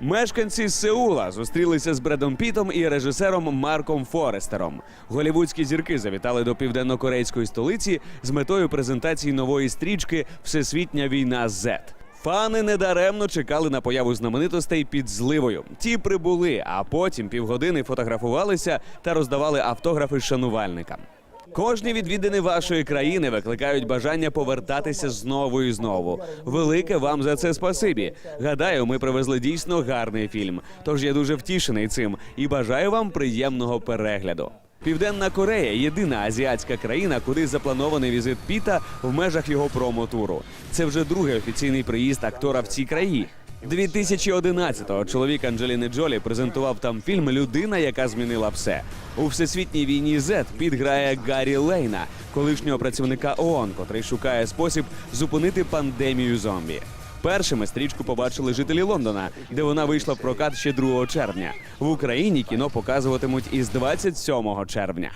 Мешканці Сеула зустрілися з Бредом Пітом і режисером Марком Форестером. Голівудські зірки завітали до південно-корейської столиці з метою презентації нової стрічки Всесвітня війна Z. Фани недаремно чекали на появу знаменитостей під зливою. Ті прибули, а потім півгодини фотографувалися та роздавали автографи шанувальникам. Кожні відвідини вашої країни викликають бажання повертатися знову і знову. Велике вам за це спасибі. Гадаю, ми привезли дійсно гарний фільм. Тож я дуже втішений цим і бажаю вам приємного перегляду. Південна Корея єдина азіатська країна, куди запланований візит Піта в межах його промо-туру. Це вже другий офіційний приїзд актора в цій країні. 2011-го чоловік Анджеліни Джолі презентував там фільм Людина, яка змінила все. У всесвітній війні Z Піт грає Гаррі Лейна, колишнього працівника ООН, котрий шукає спосіб зупинити пандемію зомбі. Першими стрічку побачили жителі Лондона, де вона вийшла в прокат ще 2 червня. В Україні кіно показуватимуть із 27 червня.